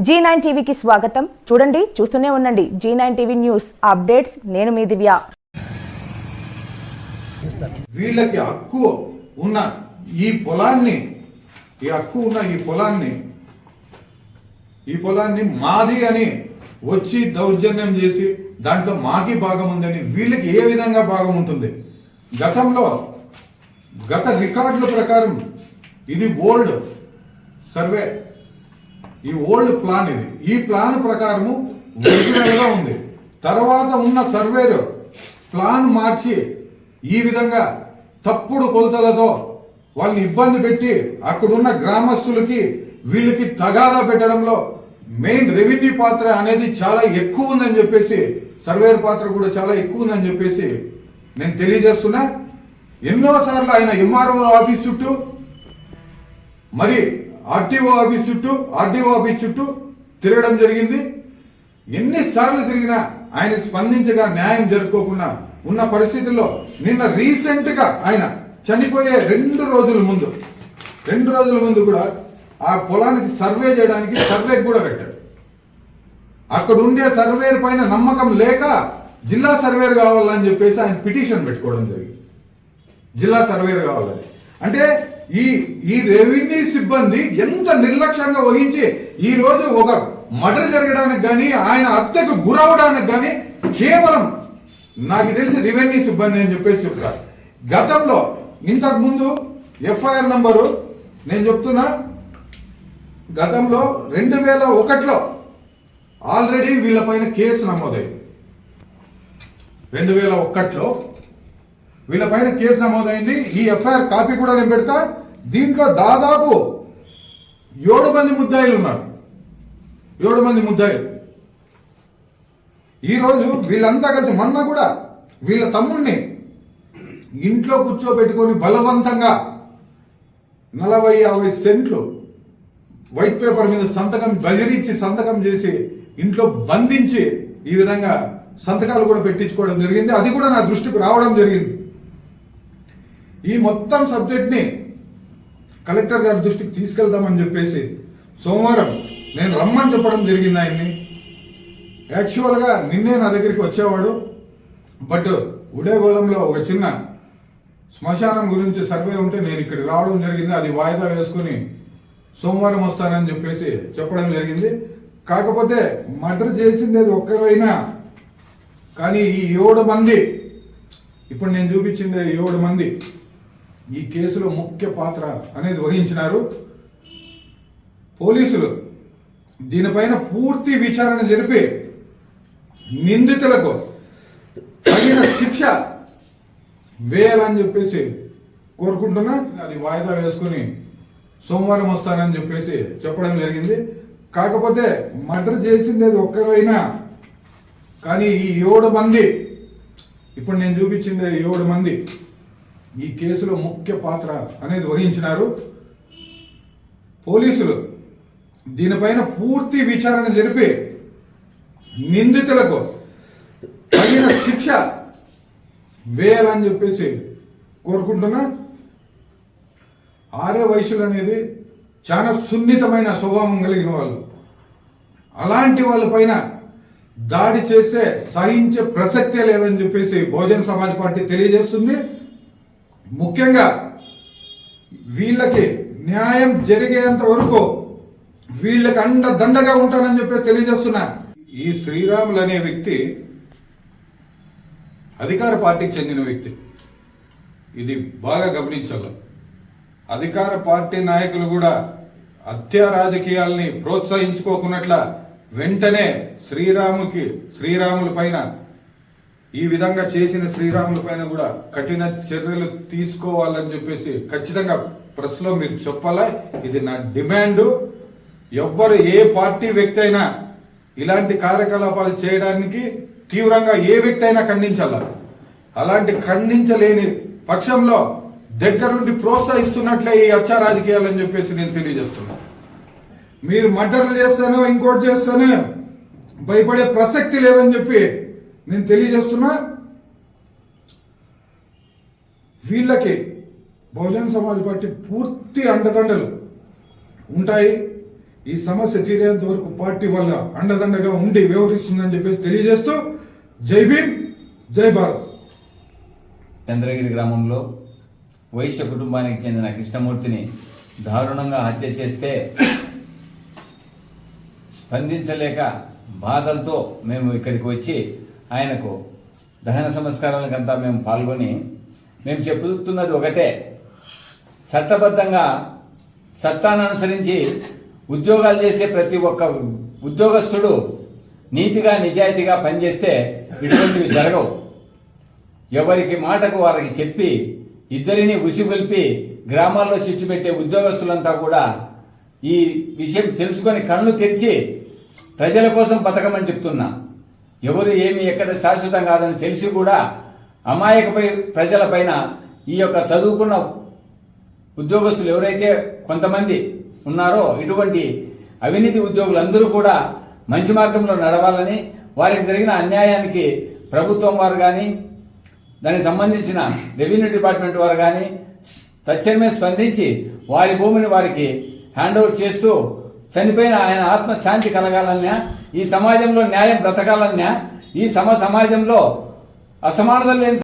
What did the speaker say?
G nine టీవీకి స్వాగతం. చూడండి చూస్తూనే ఉండండి. Zee nine TV news updates. నేను మీ దివ్య. వీళ్ళకి హక్కు ఉన్న ఈ పొలాన్ని ఈ హక్కు ఉన్న ఈ పొలాన్ని ఈ పొలాన్ని మాది అని వచ్చి దౌర్జన్యం చేసి దాంట్లో మాకి భాగం ఉందని వీళ్ళకి ఏ విధంగా భాగం ఉంటుంది? గతంలో గత రికార్డుల ప్రకారం ఇది ఓల్డ్ సర్వే. ఈ ఓల్డ్ ప్లాన్ ఇది. ఈ ప్లాన్ ప్రకారము ఒరిజినల్గా ఉంది. తర్వాత ఉన్న సర్వేలు ప్లాన్ మార్చి ఈ విధంగా తప్పుడు కొలతలతో వాళ్ళని ఇబ్బంది పెట్టి అక్కడున్న గ్రామస్తులకి వీళ్ళకి తగాదా పెట్టడంలో మెయిన్ రెవెన్యూ పాత్ర అనేది చాలా ఎక్కువ ఉందని చెప్పేసి సర్వేర్ పాత్ర కూడా చాలా ఎక్కువ ఉందని చెప్పేసి నేను తెలియజేస్తున్నా. ఎన్నోసార్లు ఆయన ఎంఆర్ఓ ఆఫీస్ చుట్టూ మరి ఆర్టీఓ ఆఫీస్ చుట్టూ ఆర్టీఓ ఆఫీస్ చుట్టూ తిరగడం జరిగింది. ఎన్నిసార్లు తిరిగినా ఆయన స్పందించగా న్యాయం జరుపుకోకుండా ఉన్న పరిస్థితుల్లో నిన్న రీసెంట్గా ఆయన చనిపోయే రెండు రోజుల ముందు రెండు రోజుల ముందు కూడా ఆ పొలానికి సర్వే చేయడానికి సర్వే కూడా పెట్టాడు. అక్కడ ఉండే సర్వేర్ పైన నమ్మకం లేక జిల్లా సర్వేర్ కావాలని చెప్పేసి ఆయన పిటిషన్ పెట్టుకోవడం జరిగింది. జిల్లా సర్వేర్ కావాలని. అంటే ఈ ఈ రెవెన్యూ సిబ్బంది ఎంత నిర్లక్ష్యంగా వహించి ఈ రోజు ఒక మర్డర్ జరగడానికి కానీ ఆయన హత్యకు గురవడానికి కానీ కేవలం నాకు తెలిసి రెవెన్యూ సిబ్బంది అని చెప్పేసి చెప్తారు. గతంలో ఇంతకు ముందు ఎఫ్ఐఆర్ నంబరు నేను చెప్తున్నా గతంలో రెండు వేల ఒకటిలో ఆల్రెడీ వీళ్ళపైన కేసు నమోదైంది. రెండు వేల ఒకటిలో వీళ్ళపైన కేసు నమోదైంది. ఈ ఎఫ్ఐఆర్ కాపీ కూడా నేను పెడతా. దీంట్లో దాదాపు ఏడు మంది ముద్దాయిలు ఉన్నారు. ఏడు మంది ముద్దాయిలు. ఈరోజు వీళ్ళంతా కలిసి మొన్న కూడా వీళ్ళ తమ్ముడిని ఇంట్లో కూర్చోబెట్టుకొని బలవంతంగా నలభై యాభై సెంట్లు వైట్ పేపర్ మీద సంతకం బెదిరించి సంతకం చేసి ఇంట్లో బంధించి ఈ విధంగా సంతకాలు కూడా పెట్టించుకోవడం జరిగింది. అది కూడా నా దృష్టికి రావడం జరిగింది. ఈ మొత్తం సబ్జెక్ట్ని కలెక్టర్ గారి దృష్టికి తీసుకెళ్దామని చెప్పేసి సోమవారం నేను రమ్మని చెప్పడం జరిగింది ఆయన్ని. యాక్చువల్గా నిన్నే నా దగ్గరికి వచ్చేవాడు. బట్ ఉడేగోళంలో ఒక చిన్న శ్మశానం గురించి సర్వే ఉంటే నేను ఇక్కడికి రావడం జరిగింది. అది వాయిదా వేసుకుని సోమవారం వస్తానని చెప్పేసి చెప్పడం జరిగింది. కాకపోతే మర్డర్ చేసింది అది ఒక్కరైనా. కానీ ఈ ఏడు మంది ఇప్పుడు నేను చూపించింది ఏడు మంది ఈ కేసులో ముఖ్య పాత్ర అనేది వహించినారు పోలీసులు. దీనిపైన పూర్తి విచారణ జరిపి నిందితులకు తగిన శిక్ష వేయాలని చెప్పేసి కోరుకుంటున్నా. అది వాయిదా వేసుకుని సోమవారం వస్తానని చెప్పేసి చెప్పడం జరిగింది. కాకపోతే మర్డర్ చేసింది అది ఒక్కరైనా కానీ ఈ ఏడు మంది ఇప్పుడు నేను చూపించింది ఏడు మంది ఈ కేసులో ముఖ్య పాత్ర అనేది వహించినారు పోలీసులు. దీనిపైన పూర్తి విచారణ జరిపి నిందితులకు తగిన శిక్ష వేయాలని చెప్పేసి కోరుకుంటున్నా. ఆర్య వయసులు అనేది చాలా సున్నితమైన స్వభావం కలిగిన వాళ్ళు. అలాంటి వాళ్ళ పైన దాడి చేస్తే సహించే ప్రసక్తే లేదని చెప్పేసి బహుజన్ సమాజ్ పార్టీ తెలియజేస్తుంది. ముఖ్యంగా వీళ్ళకి న్యాయం జరిగేంత వరకు వీళ్ళకి అండ దండగా ఉంటానని చెప్పేసి తెలియజేస్తున్నా. ఈ శ్రీరాములు అనే వ్యక్తి అధికార పార్టీకి చెందిన వ్యక్తి. ఇది బాగా గమనించాలి. అధికార పార్టీ నాయకులు కూడా హత్యా రాజకీయాల్ని ప్రోత్సహించుకోకున్నట్ల వెంటనే శ్రీరాముకి శ్రీరాముల పైన ఈ విధంగా చేసిన శ్రీరాముల పైన కూడా కఠిన చర్యలు తీసుకోవాలని చెప్పేసి ఖచ్చితంగా ప్రెస్లో మీరు చెప్పాలా? ఇది నా డిమాండ్. ఎవ్వరు ఏ పార్టీ వ్యక్తి అయినా ఇలాంటి కార్యకలాపాలు చేయడానికి తీవ్రంగా ఏ వ్యక్తి అయినా ఖండించాల? అలాంటి ఖండించలేని పక్షంలో దగ్గరుండి ప్రోత్సహిస్తున్నట్లే ఈ అచ్చ రాజకీయాలని చెప్పేసి నేను తెలియజేస్తున్నా. మీరు మర్డర్లు చేస్తానో ఇంకోటి చేస్తానో భయపడే ప్రసక్తి లేదని చెప్పి నేను తెలియజేస్తున్నా వీళ్ళకి బహుజన సమాజ్ పార్టీ పూర్తి అండదండలు ఉంటాయి. ఈ సమస్య తీరేంత వరకు పార్టీ వల్ల అండదండగా ఉండి వ్యవహరిస్తుందని చెప్పేసి తెలియజేస్తూ జై భీమ్ జై భారత్. చంద్రగిరి గ్రామంలో వైశ్య కుటుంబానికి చెందిన కృష్ణమూర్తిని దారుణంగా హత్య చేస్తే స్పందించలేక బాధలతో మేము ఇక్కడికి వచ్చి ఆయనకు దహన సంస్కారాలకంతా మేము పాల్గొని మేము చెబుతున్నది ఒకటే. చట్టబద్ధంగా చట్టాన్ని అనుసరించి ఉద్యోగాలు చేసే ప్రతి ఒక్క ఉద్యోగస్తుడు నీతిగా నిజాయితీగా పనిచేస్తే ఇటువంటివి జరగవు. ఎవరికి మాటకు వారికి చెప్పి ఇద్దరిని ఉసిగొల్పి గ్రామాల్లో చిచ్చుపెట్టే ఉద్యోగస్తులంతా కూడా ఈ విషయం తెలుసుకొని కళ్ళు తెరిచి ప్రజల కోసం బతకమని చెప్తున్నా. ఎవరు ఏమి ఎక్కడ శాశ్వతం కాదని తెలిసి కూడా అమాయకపై ప్రజలపైన ఈ యొక్క చదువుకున్న ఉద్యోగస్తులు ఎవరైతే కొంతమంది ఉన్నారో ఇటువంటి అవినీతి ఉద్యోగులందరూ కూడా మంచి మార్గంలో నడవాలని వారికి జరిగిన అన్యాయానికి ప్రభుత్వం వారు కానీ దానికి సంబంధించిన రెవెన్యూ డిపార్ట్మెంట్ వారు కానీ తక్షణమే స్పందించి వారి భూమిని వారికి హ్యాండ్ ఓవర్ చేస్తూ చనిపోయిన ఆయన ఆత్మశాంతి కలగాలన్నా ఈ సమాజంలో న్యాయం బ్రతకాలన్నా ఈ సమ సమాజంలో అసమానతలు లేని